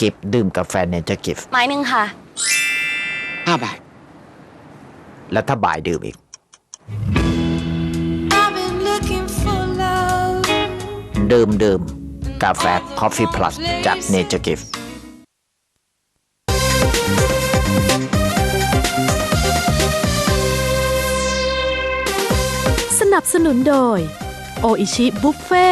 กิฟดื่มกาแฟเนเจอร์กิฟไม้หนึ่งค่ะ ห้าบาท แล้วถ้าบ่ายดื่มอีก I've been looking for love. ดื่มดื่มกาแฟ Coffee Plus จากเนเจอร์กิฟสนับสนุนโดย โออิชิบุฟเฟ่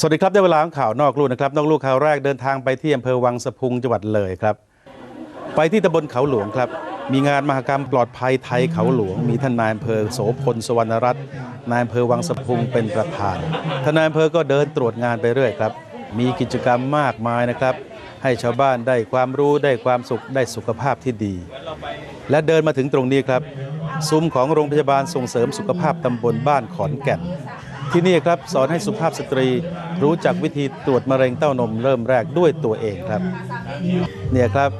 สวัสดีครับ ได้เวลาของข่าวนอกลู่นะครับ นอกลู่ข่าวแรกเดินทางไปที่อำเภอวังสะพุงจังหวัดเลยครับ ไปที่ตำบลเขาหลวงครับ มีงานมหกรรมปลอดภัยไทยเขาหลวง มีท่านนายอำเภอโสพลสวรรณรัตน์นายอำเภอวังสะพุงเป็นประธานท่านนายอำเภอก็เดินตรวจงานไปเรื่อยครับ มีกิจกรรมมากมายนะครับ ให้ชาวบ้านได้ความรู้ได้ความสุขได้สุขภาพที่ดี และเดินมาถึงตรงนี้ครับ ซุ้มของโรงพยาบาลส่งเสริมสุขภาพตำบลบ้านขอนแก่น ที่นี่ครับสอนให้สุภาพสตรีรู้จักวิธีตรวจมะเร็งเต้านมเริ่มแรกด้วยตัวเองครับ เนี่ยครับ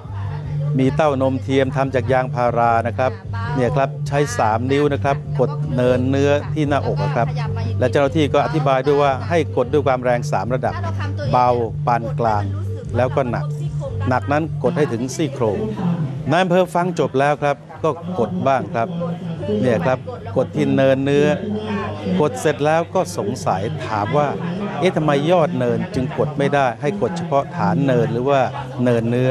มีเต้านมเทียมทำจากยางพารานะครับ เนี่ยครับใช้ 3 นิ้วนะครับกดเนินเนื้อที่หน้าอกนะครับ และเจ้าหน้าที่ก็อธิบายด้วยว่าให้กดด้วยความแรง 3 ระดับ เบาปานกลาง แล้วก็หนัก หนักนั้นกดให้ถึงซี่โครงนายอำเภอฟังจบแล้วครับ ก็กดบ้างครับ เนี่ยครับกดที่เนินเนื้อ กดเสร็จแล้วก็สงสัยถามว่า เอ๊ะทำไมยอดเนินจึงกดไม่ได้ให้กดเฉพาะฐานเนินหรือว่าเนินเนื้อ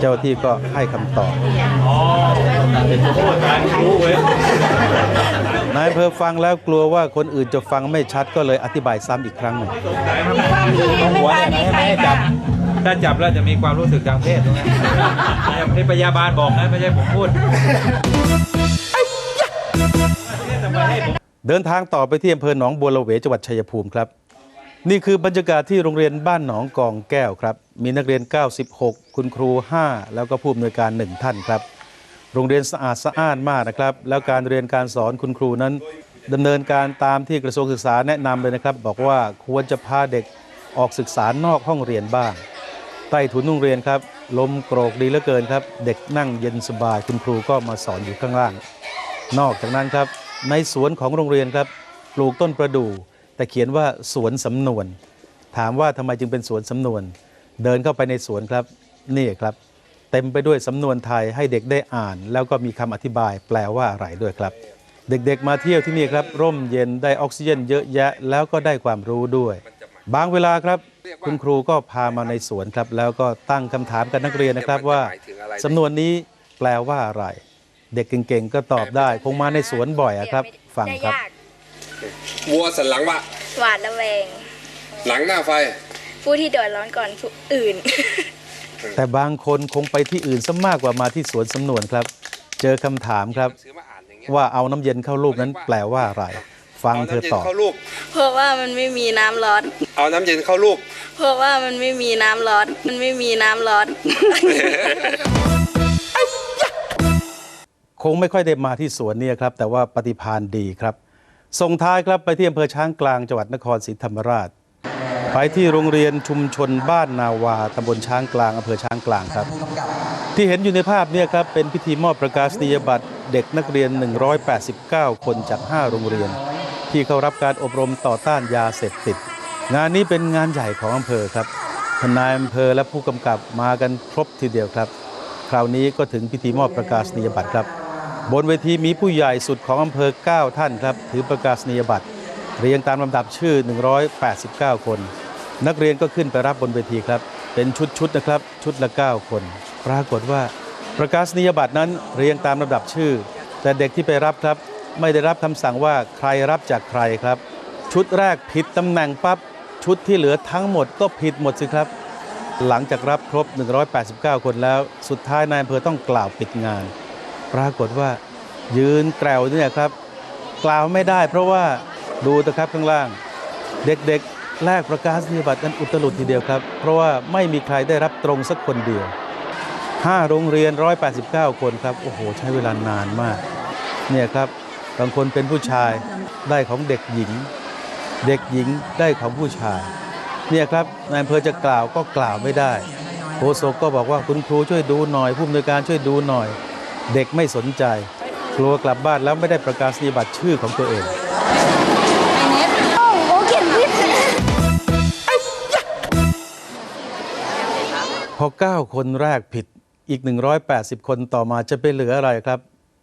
เจ้าหน้าที่ก็ให้คำตอบนายอำเภอฟังแล้วกลัวว่าคนอื่นจะฟังไม่ชัดก็เลยอธิบายซ้ำอีกครั้งหนึ่งต้องหัวเนี่ยนะไม่ให้จับถ้าจับแล้วจะมีความรู้สึกทางเพศตรงนี้ให้พยาบาลบอกนะไม่ใช่ผมพูด เดินทางต่อไปที่อำเภอหนองบัวละเวจังหวัดชัยภูมิครับ นี่คือบรรยากาศที่โรงเรียนบ้านหนองกองแก้วครับ มีนักเรียน 96 คุณครู 5 แล้วก็ผู้อำนวยการ 1 ท่านครับ โรงเรียนสะอาดสะอ้านมากนะครับ แล้วการเรียนการสอนคุณครูนั้นดำเนินการตามที่กระทรวงศึกษาแนะนำเลยนะครับ บอกว่าควรจะพาเด็กออกศึกษานอกห้องเรียนบ้างใต้ถุนโรงเรียนครับลมโกรกดีเหลือเกินครับ เด็กนั่งเย็นสบายคุณครูก็มาสอนอยู่ข้างล่าง นอกจากนั้นครับ ในสวนของโรงเรียนครับปลูกต้นประดู่ แต่เขียนว่าสวนสำนวน ถามว่าทำไมจึงเป็นสวนสำนวน เดินเข้าไปในสวนครับนี่ครับเต็มไปด้วยสำนวนไทยให้เด็กได้อ่าน แล้วก็มีคำอธิบายแปลว่าอะไรด้วยครับ เด็กๆมาเที่ยวที่นี่ครับร่มเย็นได้ออกซิเจนเยอะแยะแล้วก็ได้ความรู้ด้วย บางเวลาครับ คุณครูก็พามาในสวนครับ แล้วก็ตั้งคำถามกับนักเรียนนะครับว่าสำนวนนี้แปลว่าอะไร เด็กเก่งๆก็ตอบได้ คงมาในสวนบ่อยอะครับ ฟังครับ วัวสันหลังวะหวาดระแวง หลังหน้าไฟ ผู้ที่เดือดร้อนก่อนผู้อื่น แต่บางคนคงไปที่อื่นซะมากกว่ามาที่สวนสำนวนครับ เจอคำถามครับ ซื้อมาอ่านอย่างเงี้ยว่าเอาน้ำเย็นเข้ารูปนั้นแปลว่าอะไร ฟังเอาเธอน้ำเย็นตอบเข้าลูก เพราะว่ามันไม่มีน้ำร้อน เอาน้ำเย็นเข้าลูก เพราะว่ามันไม่มีน้ำร้อน มันไม่มีน้ำร้อน คงไม่ค่อยได้มาที่สวนเนี่ยครับ แต่ว่าปฏิพานดีครับส่งท้ายครับไปที่อำเภอช้างกลางจังหวัดนครศรีธรรมราช ไปที่โรงเรียนชุมชนบ้านนาวาตำบลช้างกลางอำเภอช้างกลางครับ ที่เห็นอยู่ในภาพเนี่ยครับเป็นพิธีมอบประกาศนียบัตรเด็กนักเรียน 189 คนจาก 5 โรงเรียน ที่เข้ารับการอบรมต่อต้านยาเสพติด งานนี้เป็นงานใหญ่ของอำเภอครับทนายอำเภอและผู้กำกับมากันครบทีเดียวครับ คราวนี้ก็ถึงพิธีมอบประกาศนียบัตรครับ บนเวทีมีผู้ใหญ่สุดของอำเภอ 9 ท่านครับ ถือประกาศนียบัตร เรียงตามลำดับชื่อ 189 คน นักเรียนก็ขึ้นไปรับบนเวทีครับ เป็นชุดๆนะครับ ชุดละ 9 คน ปรากฏว่าประกาศนียบัตรนั้นเรียงตามลำดับชื่อ แต่เด็กที่ไปรับครับ ไม่ได้รับคำสั่งว่าใครรับจากใครครับ ชุดแรกผิดตำแหน่งปั๊บชุดที่เหลือทั้งหมดก็ผิดหมดสิครับ หลังจากรับครบ 189 คนแล้ว สุดท้ายนายอำเภอต้องกล่าวปิดงาน ปรากฏว่ายืนแกลวเนี่ยครับ กล่าวไม่ได้ เพราะว่าดูนะครับข้างล่าง เด็กๆแลกประกาศนียบัตรกันอุตลุดทีเดียวครับ เพราะว่าไม่มีใครได้รับตรงสักคนเดียว 5 โรงเรียน 189 คนครับ โอ้โห ใช้เวลานานมาก เนี่ยครับ บางคนเป็นผู้ชายได้ของเด็กหญิง เด็กหญิงได้ของผู้ชาย เนี่ยครับนายอำเภอจะกล่าวก็กล่าวไม่ได้โฆษกก็บอกว่าคุณครูช่วยดูหน่อยผู้อำนวยการช่วยดูหน่อย เด็กไม่สนใจกลัวกลับบ้านแล้วไม่ได้ประกาศนียบัตรชื่อของตัวเองโอ้เขียนผิดพอ 9 คนแรกผิดอีก 180 คนต่อมาจะไปเหลืออะไรครับ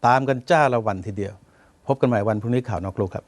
ตามกันจ้าละวันทีเดียว พบกันใหม่วันพรุ่งนี้ข่าวนอกโลกครับ